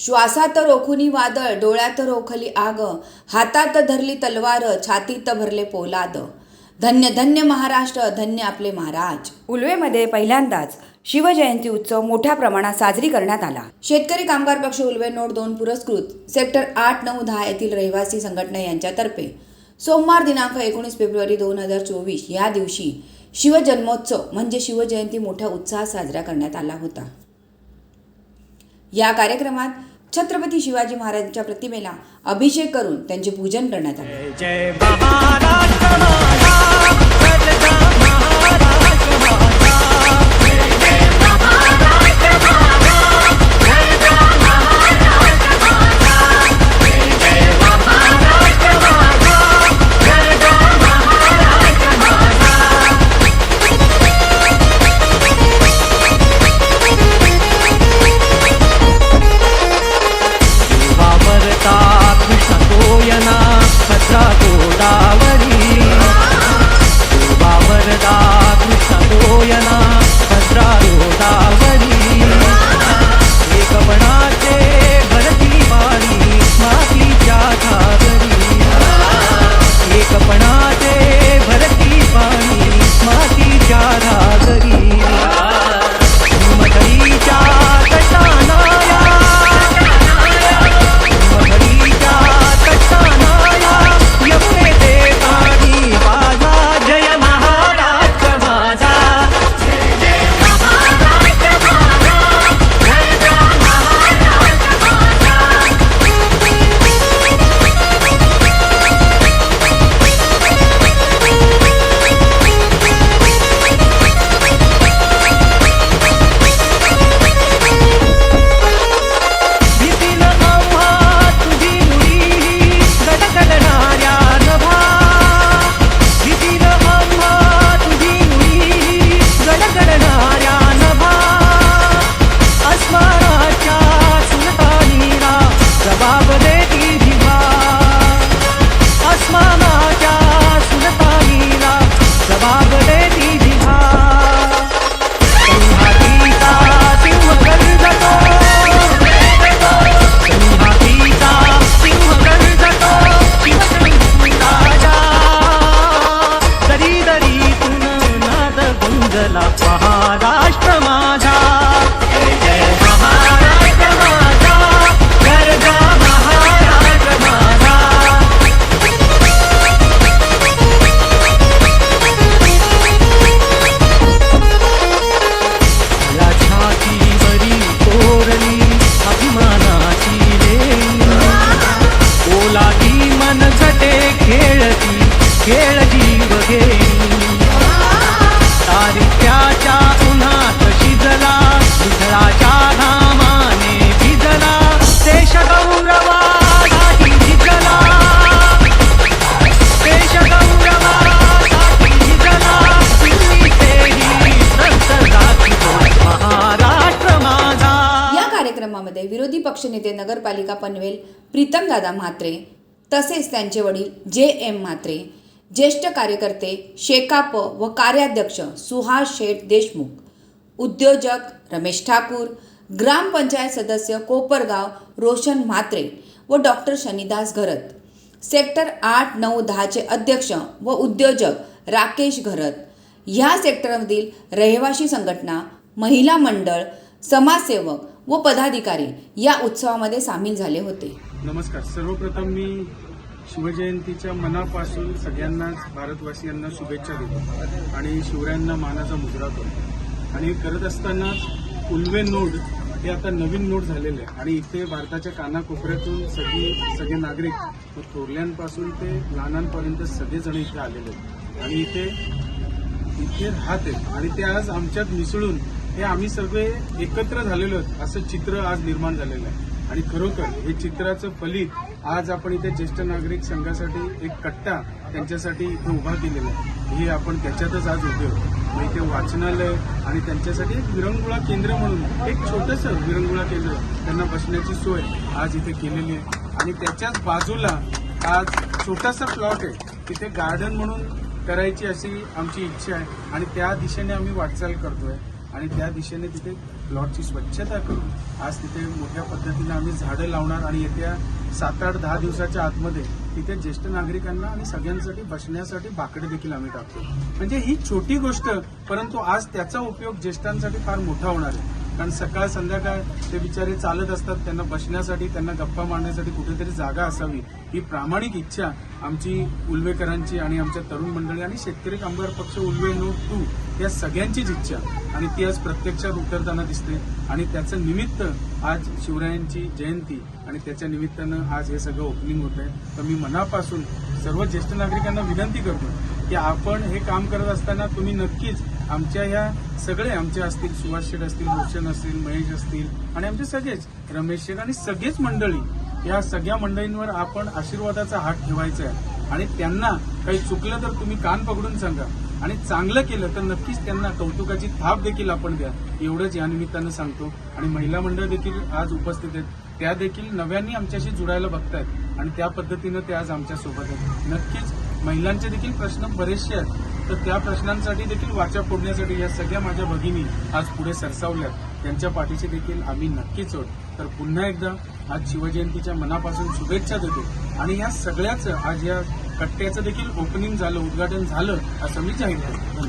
श्वासात रोखुनी वादळ डोळ्यात रोखली आग हातात धरली तलवार छातीत भरले पोलाद. धन्य धन्य महाराष्ट्र धन्य आपले महाराज. उलवेमध्ये पहिल्यांदाच शिवजयंती उत्सव मोठ्या प्रमाणात साजरी करण्यात आला. शेतकरी कामगार पक्ष उल्वे नोट दोन पुरस्कृत सेक्टर आठ नऊ दहा येथील रहिवासी संघटना यांच्यातर्फे. सोमवार दिनांक एकोणीस फेब्रुवारी दोन हजार चोवीस या दिवशी शिवजन्मोत्सव म्हणजे शिवजयंती मोठ्या उत्साहात साजरा करण्यात आला होता. या कार्यक्रमात छत्रपती शिवाजी महाराजांच्या प्रतिमेला अभिषेक करून त्यांचे पूजन करण्यात आले. नगरपालिका पनवेल प्रीतमदादा म्हात्रे तसेच त्यांचे वडील जे एम म्हात्रे ज्येष्ठ कार्यकर्ते शेकाप व कार्याध्यक्ष सुहास शेठ देशमुख उद्योजक रमेश ठाकूर ग्रामपंचायत सदस्य कोपरगाव रोशन म्हात्रे व डॉक्टर शनिदास घरत सेक्टर आठ नऊ दहाचे अध्यक्ष व उद्योजक राकेश घरत ह्या सेक्टरमधील रहिवासी संघटना महिला मंडळ समाजसेवक व पदाधिकारी या उत्सवामध्ये सामील झाले होते. नमस्कार. सर्वप्रथम मी शिवजयंतीच्या मनापासून सगळ्यांनाच भारतवासियांना शुभेच्छा देतो आणि शिवरायांना मानाचा मुजरा करतो. आणि करत असतानाच उल्वे नोड हे आता नवीन नोड झालेले आहे आणि इथे भारताच्या कानाकोपऱ्यातून सगळी सगळे नागरिक थोरल्यांपासून ते लहानांपर्यंत सगळेजण इथे आलेले आहेत. आणि इथे इथे राहते. आणि ते आज आमच्यात मिसळून हे आम्ही सगळे एकत्र झालेलो आहोत असं चित्र आज निर्माण झालेलं आहे. आणि खरोखर हे चित्राचं फलित आज आपण इथे ज्येष्ठ नागरिक संघासाठी एक कट्टा त्यांच्यासाठी इथे उभा केलेला आहे. हे आपण त्याच्यातच आज उभे आहोत. मग इथे वाचनालय आणि त्यांच्यासाठी एक विरंगुळा केंद्र म्हणून एक छोटंसं विरंगुळा केंद्र त्यांना बसण्याची सोय आज इथे केलेली आहे. आणि त्याच्याच बाजूला आज छोटासा प्लॉट आहे. तिथे गार्डन म्हणून करायची अशी आमची इच्छा आहे. आणि त्या दिशेने आम्ही वाटचाल करतोय. आणि त्या दिशेने तिथे प्लॉटची स्वच्छता करून आज तिथे मोठ्या पद्धतीने आम्ही झाडं लावणार आणि येत्या सात आठ दहा दिवसाच्या आतमध्ये तिथे ज्येष्ठ नागरिकांना आणि सगळ्यांसाठी बसण्यासाठी बाकडे देखील आम्ही टाकतो. म्हणजे ही छोटी गोष्ट परंतु आज त्याचा उपयोग ज्येष्ठांसाठी फार मोठा होणार आहे. कारण सकाळ संध्याकाळ ते बिचारे चालत असतात त्यांना बसण्यासाठी त्यांना गप्पा मारण्यासाठी कुठेतरी जागा असावी. ही प्रामाणिक इच्छा आमची उल्वेकरांची आणि आमच्या तरुण मंडळी आणि शेतकरी कामगार पक्ष उल्वे नो टू या सगळ्यांचीच इच्छा. आणि ती आज प्रत्यक्षात उतरताना दिसते. आणि त्याचं निमित्त आज शिवरायांची जयंती आणि त्याच्या निमित्तानं आज हे सगळं ओपनिंग होत आहे तर मी मनापासून सर्व ज्येष्ठ नागरिकांना विनंती करतो की आपण हे काम करत असताना तुम्ही नक्कीच आमच्या ह्या सगळे आमचे असतील सुभाष शेठ असतील रोशन असतील महेश असतील आणि आमचे सगळेच रमेश शेठ आणि सगळेच मंडळी या सगळ्या मंडळींवर आपण आशीर्वादाचा हात ठेवायचा आहे. आणि त्यांना काही चुकलं तर तुम्ही कान पकडून सांगा. आणि चांगलं केलं तर नक्कीच त्यांना कौतुकाची थाप देखील आपण द्या. एवढंच या निमित्तानं सांगतो. आणि महिला मंडळ देखील आज उपस्थित आहेत. त्या देखील नव्याने आमच्याशी जुडायला बघतायत. आणि त्या पद्धतीनं ते आज आमच्यासोबत आहेत. नक्कीच महिलांचे देखील प्रश्न बरेचसे आहेत. तर त्या प्रश्नांसाठी देखील वाचा फोडण्यासाठी या सगळ्या माझ्या भगिनी आज पुढे सरसावल्यात. त्यांच्या पाठीशी देखील आम्ही नक्कीच आहोत. तर पुन्हा एकदा आज शिवजयंतीच्या मनापासून शुभेच्छा देतो. आणि या सगळ्याचं आज या कट्ट्याचं देखील ओपनिंग झालं उद्घाटन झालं असं मी जाहीर करतो.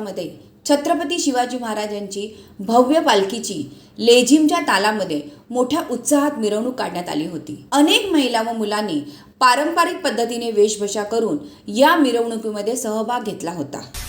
या छत्रपती शिवाजी महाराजांची भव्य पालखीची लेझिमच्या तालामध्ये मोठ्या उत्साहात मिरवणूक काढण्यात आली होती. अनेक महिला व मुलांनी पारंपरिक पद्धतीने वेशभूषा करून या मिरवणुकीमध्ये सहभाग घेतला होता.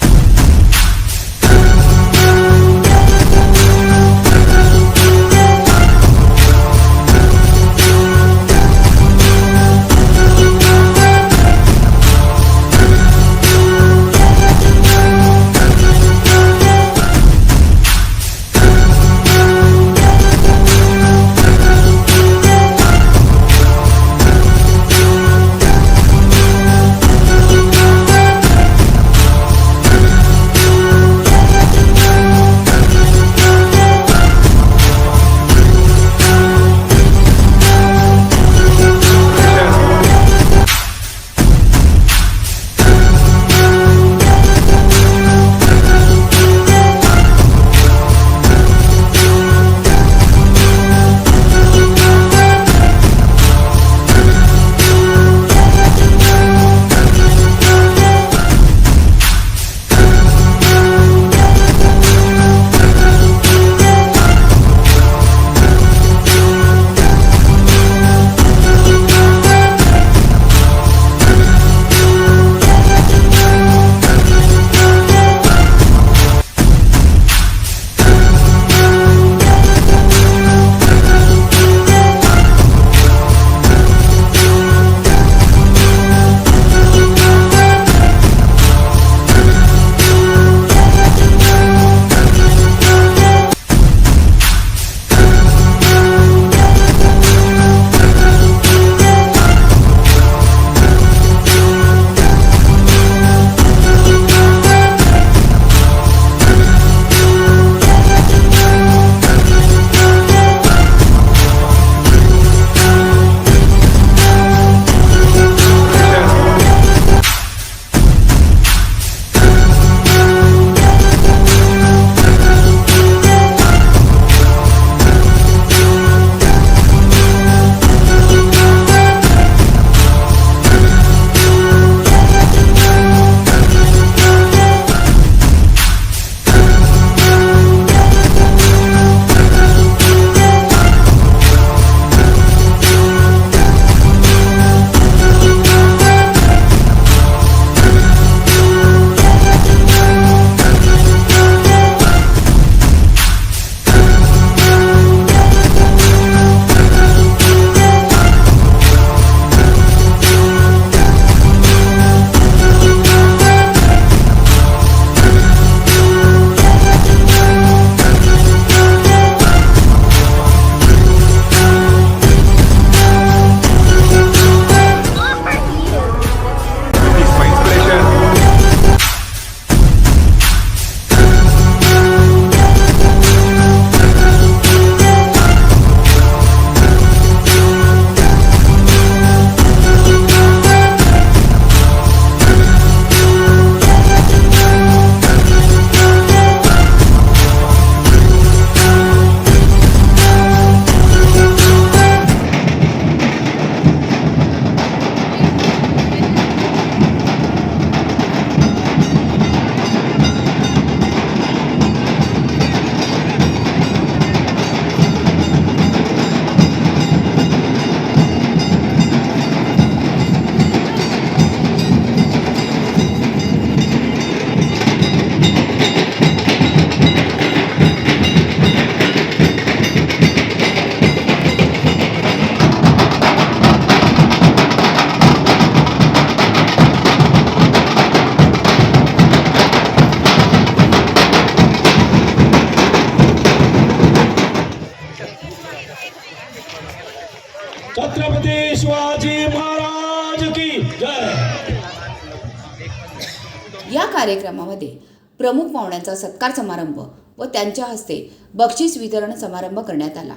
भवनामध्ये प्रमुख पाहुण्यांचा सत्कार समारंभ व त्यांच्या हस्ते बक्षीस वितरण समारंभ करण्यात आला.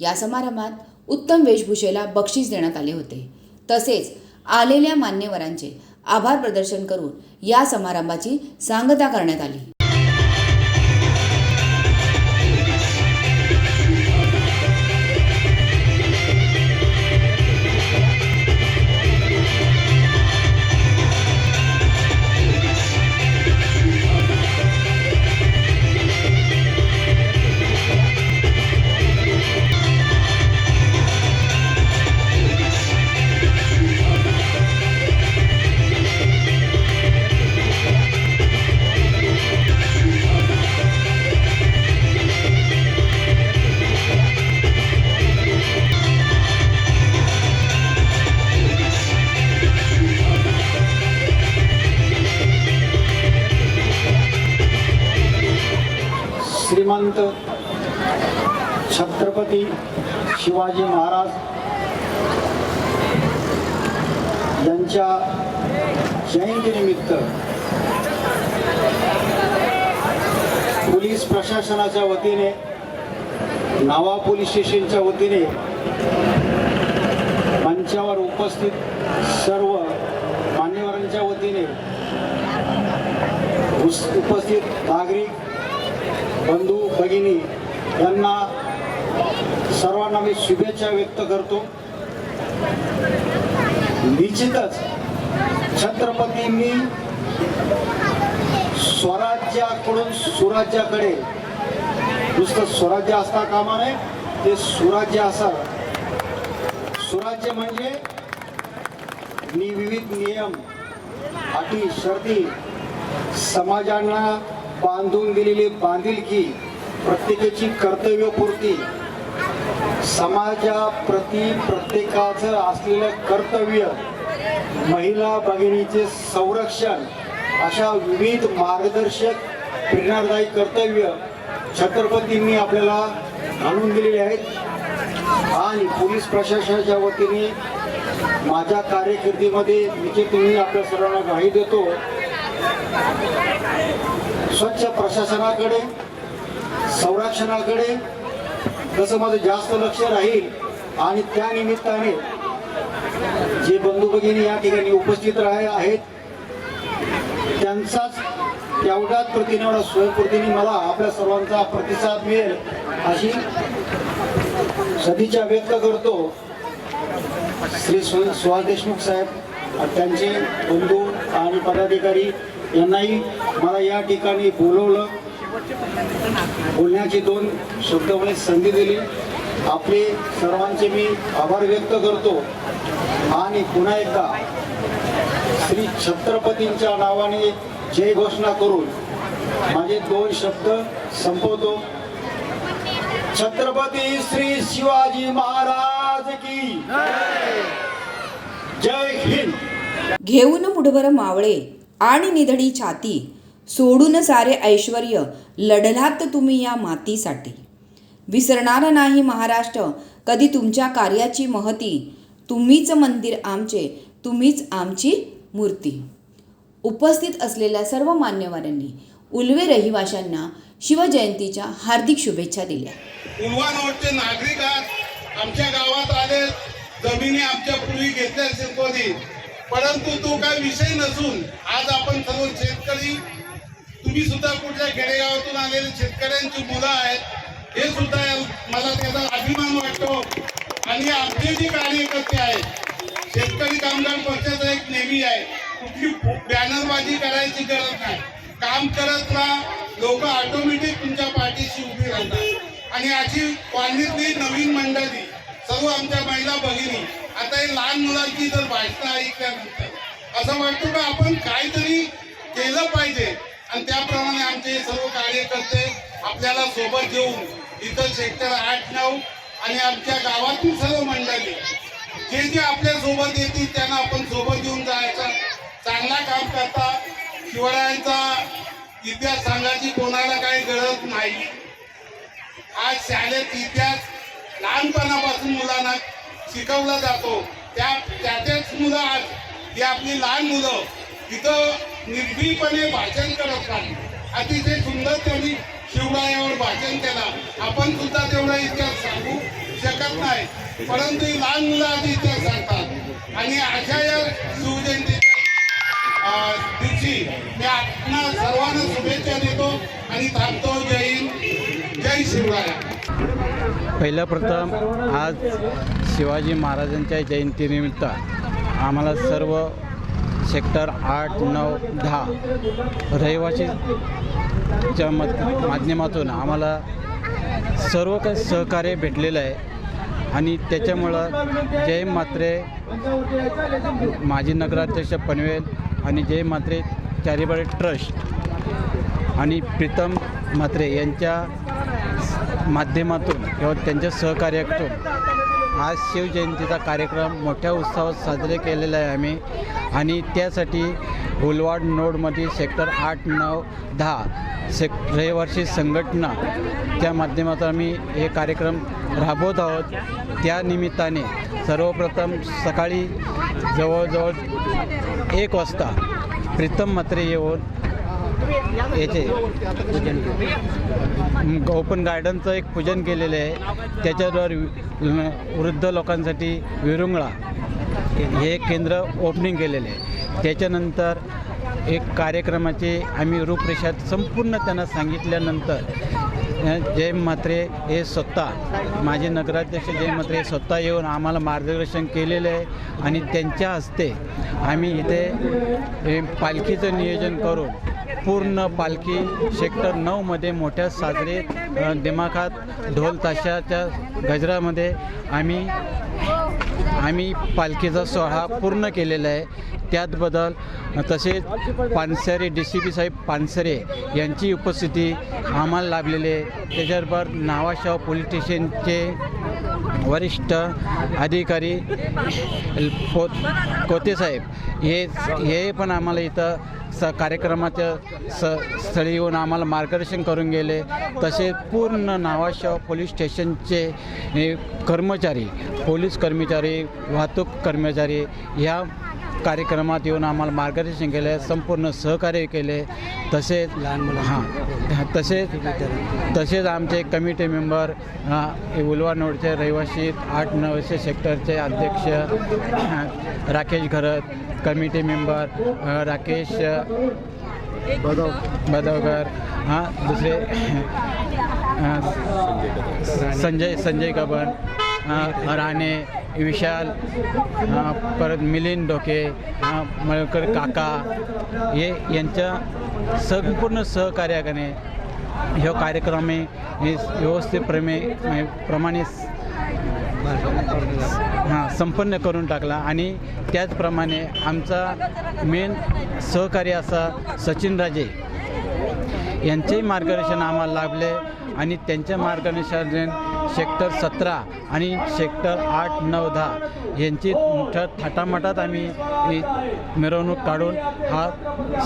या समारंभात उत्तम वेशभूषेला बक्षीस देण्यात आले होते. तसेच आलेल्या मान्यवरांचे आभार प्रदर्शन करून या समारंभाची सांगता करण्यात आली. संत छत्रपती शिवाजी महाराज यांच्या जयंतीनिमित्त पोलीस प्रशासनाच्या वतीने नावा पोलीस स्टेशनच्या वतीने मंचावर उपस्थित सर्व मान्यवरांच्या वतीने उपस्थित नागरिक बंधू भगिनी यांना सर्वांना मी शुभेच्छा व्यक्त करतो. निश्चितच छत्रपतींनी स्वराज्याकडून सुराज्याकडे नुसतं स्वराज्य असता कामा नये ते सुराज्य असा सुराज्य म्हणजे नि- विविध नियम अटी शर्ती समाजांना बांधून दिलेली बांधिलकी प्रत्येकाची कर्तव्यपूर्ती. समाजाप्रती प्रत्येकाचं असलेलं कर्तव्य महिला भगिनीचे संरक्षण अशा विविध मार्गदर्शक प्रेरणादायी कर्तव्य छत्रपतींनी आपल्याला घालून दिलेले आहेत. आणि पोलीस प्रशासनाच्या वतीने माझ्या कार्यकिर्दीमध्ये मी जे तुम्ही आपल्या सर्वांना ग्वाही देतो. स्वच्छ प्रशासनाकडे संरक्षणाकडे कसं माझं जास्त लक्ष राहील आणि त्या निमित्ताने जे बंधू भगिनी या ठिकाणी उपस्थित राहे आहेत त्यांचाच तेवढ्याच प्रतीने एवढा स्वयंपूर्तीने मला आपल्या सर्वांचा प्रतिसाद मिळेल अशी सदिच्छा व्यक्त करतो. श्री सुहास देशमुख साहेब त्यांचे बंधू आणि पदाधिकारी यांनाही मला या ठिकाणी बोलवलं. बोलण्याची दोन शब्दमध्ये संधी दिली. आपले सर्वांचे मी आभार व्यक्त करतो. आणि पुन्हा एकदा श्री छत्रपतींच्या नावाने जय घोषणा करून माझे दोन शब्द संपवतो. छत्रपती श्री शिवाजी महाराज की जय हिंद. घेऊन मुठभर मावळे आणि निधडी छाती. सोडून सारे ऐश्वर लढलात तुम्ही या मातीसाठी. विसरणार नाही महाराष्ट्र कधी तुमच्या कार्याची महती. तुम्हीच मंदिर आमचे तुम्हीच आमची मूर्ती. उपस्थित असलेल्या सर्व मान्यवरांनी उल्वे रहिवाशांना शिवजयंतीच्या हार्दिक शुभेच्छा दिल्या. उलवा उल्हानोटचे नागरिक आज आमच्या गावात आले. जमिनी आमच्या पूर्वी घेतल्या शिरकोनी. परंतु तो काय विषय नसून आज आपण सर्व शेतकरी तुम्ही सुद्धा कुठल्या खेडेगावातून आलेले शेतकऱ्यांची मुलं आहेत हे सुद्धा मला त्याचा अभिमान वाटतो. आणि आमचे जे कार्यकर्ते आहेत शेतकरी कामगार पक्षाचा एक नेहमी आहे कुठली बॅनरबाजी करायची गरज नाही. काम करत राहा लोक ऑटोमॅटिक तुमच्या पाठीशी उभी राहतात. आणि अशी कॉलनीतली नवीन मंडळी सर्व आमच्या महिला भगिनी आता हे लहान मुलांची जर भाषणं ऐकल्यानंतर. असं वाटतं का आपण काहीतरी केलं पाहिजे? आणि त्याप्रमाणे आमचे सर्व कार्यकर्ते आपल्याला सोबत घेऊन इथं सेक्टर आठ नऊ आणि आमच्या गावातून सर्व मंडळी जे जे आपल्यासोबत येतील त्यांना आपण सोबत घेऊन जायचं. चांगला काम करता. शिवरायांचा इतिहास सांगायची कोणाला काही गरज नाही. आज शाळेत इतिहास लहानपणापासून मुलांना शिकवला जातो. त्या त्याचेच मुलं आज ही आपली लहान मुलं इथं निर्भीपणे भाषण करत नाही अतिशय सुंदर त्यांनी शिवरायावर भाषण केला. आपण सुद्धा तेवढा इतिहास सांगू शकत नाही. परंतु लहान मुलं आधी इतिहास सांगतात. आणि अशा या शिवजयंतीच्या दिवशी मी आपणा सर्वांना शुभेच्छा देतो आणि थांबतो. जय हिंद. जय शिवराया. पहिलं प्रथम आज शिवाजी महाराजांच्या जयंतीनिमित्त आम्हाला सर्व सेक्टर आठ नऊ दहा. रहिवासीच्या मत माध्यमातून आम्हाला सर्व काही सहकार्य भेटलेलं आहे. आणि त्याच्यामुळं जय मात्रे माजी नगराध्यक्ष पनवेल आणि जय मात्रे चॅरिटेबल ट्रस्ट आणि प्रीतम म्हात्रे यांच्या माध्यमातून किंवा त्यांच्या सहकार्यातून आज शिवजयंतीचा कार्यक्रम मोठ्या उत्साहात साजरे केलेला आहे आम्ही. आणि त्यासाठी उलवाड नोडमध्ये सेक्टर आठ नऊ दहा सेक रहिवासी संघटना त्या माध्यमातून आम्ही हे कार्यक्रम राबवत आहोत. त्या निमित्ताने सर्वप्रथम सकाळी जवळजवळ एक वाजता प्रीतम मात्रे येऊन याचे ओपन गार्डनचं एक पूजन केलेलं आहे. त्याच्याद्वारे वृद्ध लोकांसाठी विरुंगळा हे केंद्र ओपनिंग केलेले आहे. त्याच्यानंतर एक कार्यक्रमाचे आम्ही रूपरेषा संपूर्ण त्यांना सांगितल्यानंतर जय म्हात्रे हे स्वतः माझे नगराध्यक्ष जय म्हात्रे हे स्वतः येऊन आम्हाला मार्गदर्शन केलेलं आहे आणि त्यांच्या हस्ते आम्ही इथे पालखीचं नियोजन करून पूर्ण पालखी सेक्टर नऊमध्ये मोठ्या साजरे दिमाखात ढोल ताशाच्या गजरामध्ये आम्ही आम्ही पालखीचा सोहळा पूर्ण केलेला आहे. त्याचबद्दल तसेच पानसरे डी सी पी साहेब पानसरे यांची उपस्थिती आम्हाला लाभलेली आहे. त्याच्याबरोबर नावाशाव पोलीस स्टेशनचे वरिष्ठ अधिकारी को कोते साहेब हे हे पण आम्हाला इथं स कार्यक्रमाच्या स स्थळी येऊन आम्हाला मार्गदर्शन करून गेले. तसेच पूर्ण नावाशाव पोलीस स्टेशनचे हे कर्मचारी पोलीस कर्मचारी वाहतूक कर्मचारी ह्या कार्यक्रमात येऊन आम्हाला मार्गदर्शन केले संपूर्ण सहकार्य केले. तसेच लहान मुलं हां तसेच तसेच आमचे कमिटी मेंबर उलवा नोडचे रहिवासी आठ नऊशे सेक्टरचे अध्यक्ष राकेश घरत कमिटी मेंबर राकेश बदव बदवकर हां दुसरे संजय संजय गबन अ, राणे विशाल परत मिलिंद डोके मळकर काका हे यांच्या संपूर्ण सहकार्याने ह्यो कार्यक्रम मी मी व्यवस्थित प्रमे प्रमाणे हां संपन्न करून टाकला. आणि त्याचप्रमाणे आमचा मेन सहकारी असा सचिन राजे यांचेही मार्गदर्शन आम्हाला लाभले. आणि त्यांच्या मार्गदर्शन सेक्टर सतरा आणि सेक्टर आठ नऊ दहा यांची मोठ्या थाटामाटात आम्ही मिरवणूक काढून हा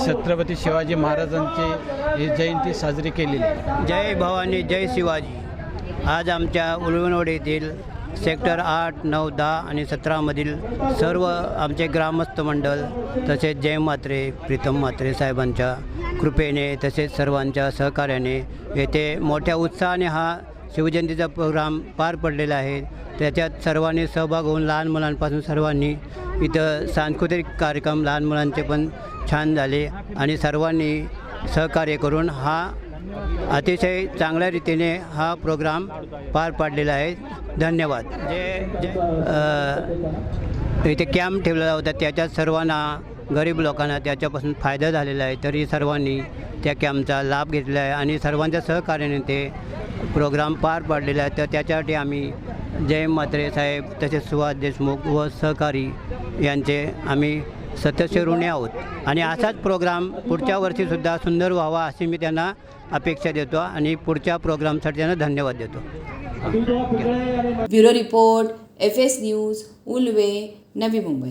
छत्रपती शिवाजी महाराजांची जयंती साजरी केलेली जय भवानी जय शिवाजी. आज आमच्या उलवणवड येथील सेक्टर आठ नऊ दहा आणि सतरामधील सर्व आमचे ग्रामस्थ मंडळ तसेच जय म्हात्रे प्रीतम म्हात्रे साहेबांच्या कृपेने तसेच सर्वांच्या सहकार्याने येथे मोठ्या उत्साहाने हा शिवजयंतीचा प्रोग्राम पार पडलेला आहे. त्याच्यात सर्वांनी सहभाग होऊन लहान मुलांपासून सर्वांनी इथं सांस्कृतिक कार्यक्रम लहान मुलांचे पण छान झाले आणि सर्वांनी सहकार्य करून हा अतिशय चांगल्या रीतीने हा प्रोग्राम पार पाडलेला आहे. धन्यवाद. जे इथे कॅम्प ठेवलेला होता त्याच्यात सर्वांना गरीब लोकांना त्याच्यापासून फायदा झालेला आहे. तरी सर्वांनी त्या कॅम्पचा लाभ घेतला आहे आणि सर्वांच्या सहकार्याने ते प्रोग्राम पार पाडलेला आहे. तर त्याच्यासाठी आम्ही जय म्हात्रे साहेब तसेच सुहास देशमुख व सहकारी यांचे आम्ही सदस्य ऋणी आहोत. आणि असाच प्रोग्राम पुढच्या वर्षीसुद्धा सुंदर व्हावा अशी मी त्यांना अपेक्षा देतो आणि पुढच्या प्रोग्रामसाठी त्यांना धन्यवाद देतो. Bureau report F S news Ulwe Navi Mumbai.